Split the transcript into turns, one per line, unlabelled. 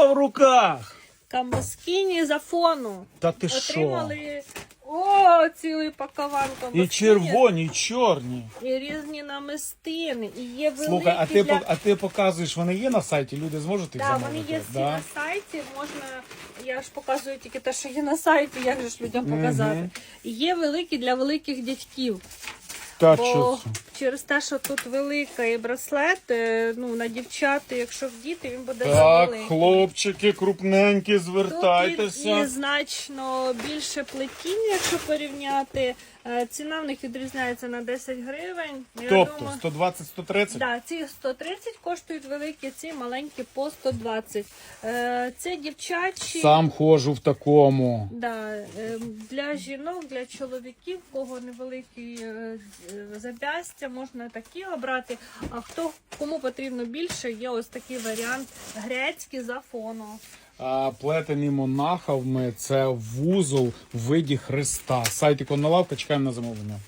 в руках.
Камоскіні з Афону.
Та ти що?
Отримали о, цілий пакаван
І червоні, і чорні.
І різні намистини. І є великі
Слухай, а ти,
для...
а ти показуєш, вони є на сайті, люди зможуть їх
Да,
замовити?
вони є всі
Да?
на сайті. Можна, я ж показую тільки те, що є на сайті, як же ж людям показати. Є великі для великих дядьків.
Та
Бо
це?
Через те, що тут велика і браслет, е, ну на дівчат, якщо в діти, він буде
Так,
завеликий.
хлопчики, крупненькі,
Тут і, і значно більше плетіння, якщо порівняти. Е, Ціна в них відрізняється на 10 гривень. Я
Тобто 120-130?
Да, ці 130 коштують великі, ці маленькі по 120. Е, Це дівчачі.
Сам ходжу в такому.
Да, для жінок, для чоловіків, в кого невеликі запястя, можна такі обрати. А хто кому потрібно більше, є ось такий варіант грецький за фону.
Плетені монахами це вузол в виді хреста. Сайт іконна лавка, чекаємо на замовлення.